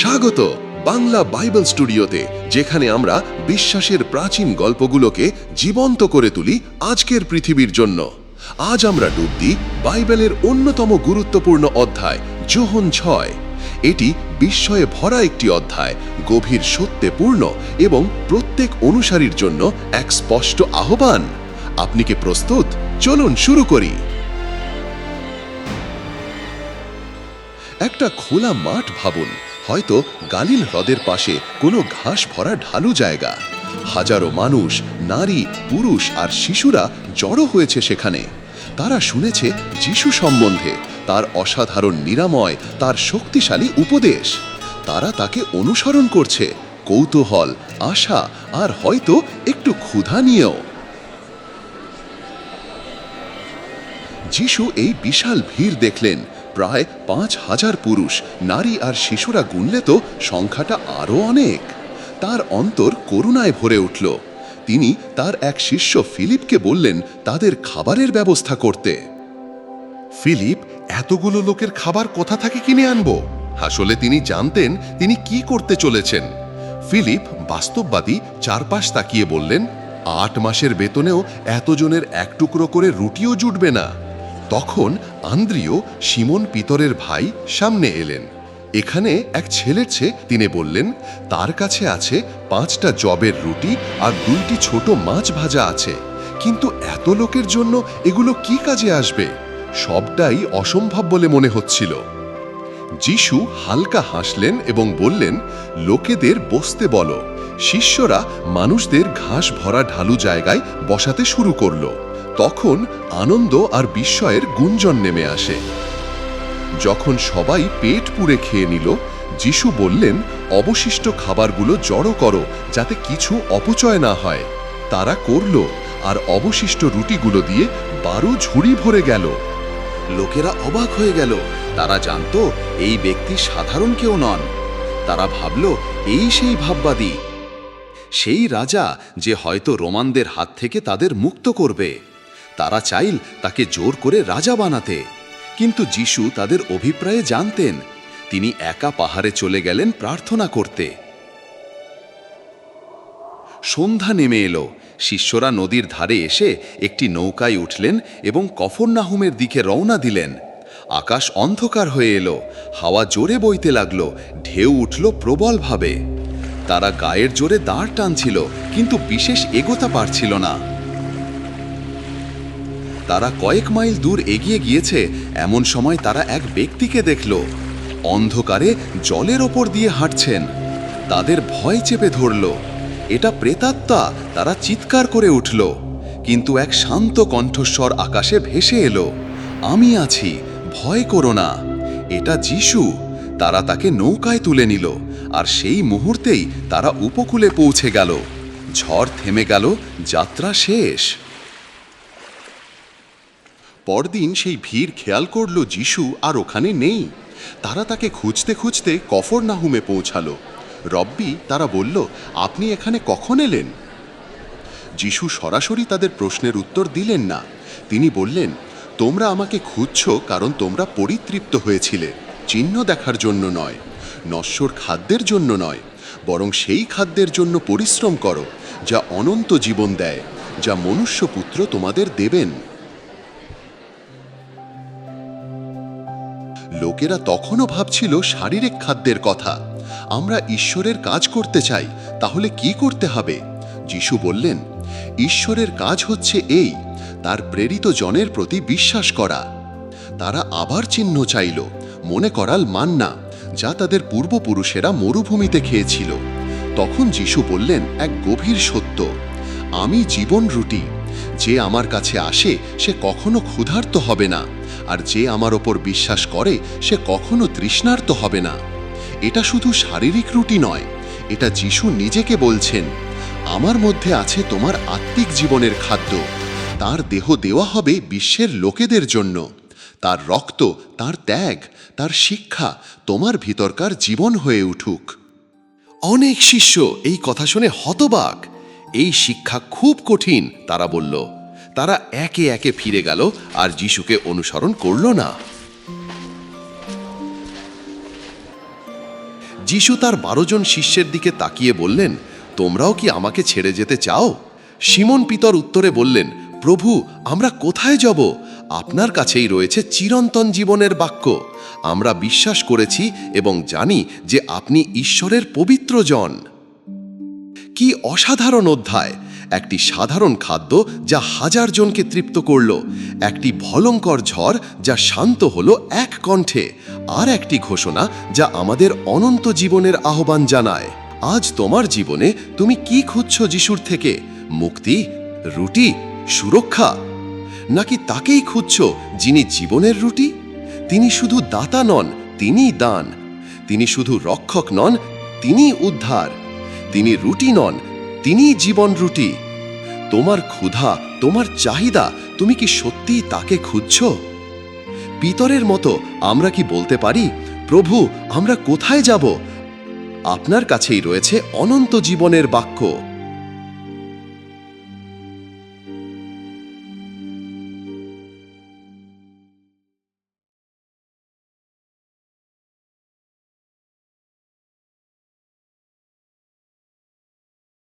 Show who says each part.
Speaker 1: স্বাগত বাংলা বাইবেল স্টুডিওতে, যেখানে আমরা বিশ্বাসের প্রাচীন গল্পগুলোকে জীবন্ত করে তুলি আজকের পৃথিবীর জন্য। আজ আমরা ডুব দিই বাইবেলের অন্যতম গুরুত্বপূর্ণ অধ্যায়, জোহন ছয়। এটি বিস্ময়ে ভরা একটি অধ্যায়, গভীর সত্যে পূর্ণ এবং প্রত্যেক অনুসারীর জন্য এক স্পষ্ট আহ্বান। আপনি কি প্রস্তুত? চলুন শুরু করি। একটা খোলা মাঠ ভাবুন হয়তো গালিল হ্রদের পাশে কোনো ঘাস ভরা ঢালু জায়গা। হাজারো মানুষ, নারী, পুরুষ আর শিশুরা জড়ো হয়েছে সেখানে। তারা শুনেছে যিশু সম্বন্ধে তার অসাধারণ নিরাময়, তার শক্তিশালী উপদেশ। তারা তাকে অনুসরণ করছে, কৌতূহল, আশা আর হয়তো একটু ক্ষুধা নিয়েও। যিশু এই বিশাল ভিড় দেখলেন প্রায় পাঁচ হাজার পুরুষ, নারী আর শিশুরা গুনলে তো সংখ্যাটা আরও অনেক। তার অন্তর করুণায় ভরে উঠল। তিনি তার এক শিষ্য ফিলিপকে বললেন তাদের খাবারের ব্যবস্থা করতে। ফিলিপ, এতগুলো লোকের খাবার কোথা থেকে কিনে আনব? আসলে তিনি জানতেন তিনি কি করতে চলেছেন। ফিলিপ বাস্তববাদী চারপাশ তাকিয়ে বললেন, আট মাসের বেতনেও এতজনের এক টুকরো করে রুটিও জুটবে না। তখন আন্দ্রিয় সিমন পিতরের ভাই সামনে এলেন। এখানে এক ছেলের ছে তিনি বললেন, তার কাছে আছে পাঁচটা জবের রুটি আর দুইটি ছোট মাছ ভাজা আছে। কিন্তু এত লোকের জন্য এগুলো কি কাজে আসবে? সবটাই অসম্ভব বলে মনে হচ্ছিল। যিশু হালকা হাসলেন এবং বললেন, লোকেদের বসতে বলো। শিষ্যরা মানুষদের ঘাস ভরা ঢালু জায়গায় বসাতে শুরু করল। তখন আনন্দ আর বিস্ময়ের গুঞ্জন নেমে আসে। যখন সবাই পেট পুড়ে খেয়ে নিল, যিশু বললেন, অবশিষ্ট খাবারগুলো জড়ো করো, যাতে কিছু অপচয় না হয়। তারা করল, আর অবশিষ্ট রুটিগুলো দিয়ে বারো ঝুড়ি ভরে গেল।
Speaker 2: লোকেরা অবাক হয়ে গেল। তারা জানতো, এই ব্যক্তি সাধারণ কেউ নন। তারা ভাবল, এই সেই ভাববাদী। সেই রাজা যে হয়তো রোমানদের হাত থেকে তাদের মুক্ত করবে। তারা চাইল তাকে জোর করে রাজা বানাতে। কিন্তু যিশু তাদের অভিপ্রায়ে জানতেন, তিনি একা পাহাড়ে চলে গেলেন প্রার্থনা করতে। সন্ধ্যা নেমে এলো। শিষ্যরা নদীর ধারে এসে একটি নৌকায় উঠলেন এবং কফরনাহুমের দিকে রওনা দিলেন। আকাশ অন্ধকার হয়ে এলো, হাওয়া জোরে বইতে লাগল, ঢেউ উঠল প্রবলভাবে। তারা গায়ের জোরে দাঁড় টানছিল, কিন্তু বিশেষ এগোতা পারছিল না। তারা কয়েক মাইল দূর এগিয়ে গিয়েছে। এমন সময় তারা এক ব্যক্তিকে দেখল। অন্ধকারে জলের ওপর দিয়ে হাঁটছেন। তাদের ভয় চেপে ধরল। এটা প্রেতাত্মা, তারা চিৎকার করে উঠল। কিন্তু এক শান্ত কণ্ঠস্বর আকাশে ভেসে এলো। আমি আছি, ভয় করো না। এটা যিশু। তারা তাকে নৌকায় তুলে নিল, আর সেই মুহূর্তেই তারা উপকূলে পৌঁছে গেল। ঝড় থেমে গেল, যাত্রা শেষ।
Speaker 1: পরদিন সেই ভিড় খেয়াল করল যিশু আর ওখানে নেই। তারা তাকে খুঁজতে খুঁজতে কফর নাহুমে পৌঁছালো। রব্বি তারা বলল, আপনি এখানে কখন এলেন? যিশু সরাসরি তাদের প্রশ্নের উত্তর দিলেন না। তিনি বললেন, তোমরা আমাকে খুঁজছ কারণ তোমরা পরিতৃপ্ত হয়েছিলে। চিহ্ন দেখার জন্য নয়, নশ্বর খাদ্যের জন্য নয়, বরং সেই খাদ্যের জন্য পরিশ্রম করো, যা অনন্ত জীবন দেয়, যা মনুষ্যপুত্র তোমাদের দেবেন। লোকেরা তখনও ভাবছিল শারীরিক খাদ্যের কথা। আমরা ঈশ্বরের কাজ করতে চাই, তাহলে কি করতে হবে? যিশু বললেন, ঈশ্বরের কাজ হচ্ছে এই, তার প্রেরিত জনের প্রতি বিশ্বাস করা। তারা আবার চিহ্ন চাইল, মনে করাল মান্না, যা তাদের পূর্বপুরুষেরা মরুভূমিতে খেয়েছিল। তখন যিশু বললেন, এক গভীর সত্য, আমি জীবন রুটি, যে আমার কাছে আসে, সে কখনো ক্ষুধার্ত হবে না। আর যে আমার ওপর বিশ্বাস করে, সে কখনো তৃষ্ণার্ত হবে না। এটা শুধু শারীরিক রুটি নয়, এটা যিশু নিজেকে বলছেন, আমার মধ্যে আছে তোমার আত্মিক জীবনের খাদ্য। তার দেহ দেওয়া হবে বিশ্বের লোকেদের জন্য। তার রক্ত, তার ত্যাগ, তার শিক্ষা তোমার ভিতরকার জীবন হয়ে উঠুক। অনেক শিষ্য এই কথা শুনে হতবাক। এই শিক্ষা খুব কঠিন, তারা বলল। তারা একে একে ফিরে গেল আর যিশুকে অনুসরণ করল না।
Speaker 2: যিশু তার বারো জন শিষ্যের দিকে তাকিয়ে বললেন, তোমরাও কি আমাকে ছেড়ে যেতে চাও? সিমন পিতর উত্তরে বললেন, প্রভু, আমরা কোথায় যাব? আপনার কাছেই রয়েছে চিরন্তন জীবনের বাক্য। আমরা বিশ্বাস করেছি এবং জানি যে আপনি ঈশ্বরের পবিত্র জন। কি অসাধারণ অধ্যায়! একটি সাধারণ খাদ্য যা হাজার জনকে তৃপ্ত করল, একটি ভলঙ্কর ঝড় যা শান্ত হলো এক কণ্ঠে, আর একটি ঘোষণা যা আমাদের অনন্ত জীবনের আহ্বান জানায়। আজ তোমার জীবনে তুমি কি খুঁজছ যিশুর থেকে? মুক্তি? রুটি? সুরক্ষা? নাকি তাকেই খুঁজছ যিনি জীবনের রুটি? তিনি শুধু দাতা নন, তিনিই দান। তিনি শুধু রক্ষক নন, তিনিই উদ্ধার। তিনি রুটি নন তিনিই জীবন রুটি। তোমার ক্ষুধা, তোমার চাহিদা, তুমি কি সত্যিই তাকে খুঁজছ? পিতরের মতো আমরা কি বলতে পারি? প্রভু, আমরা কোথায় যাব? আপনার কাছেই রয়েছে অনন্ত জীবনের বাক্য।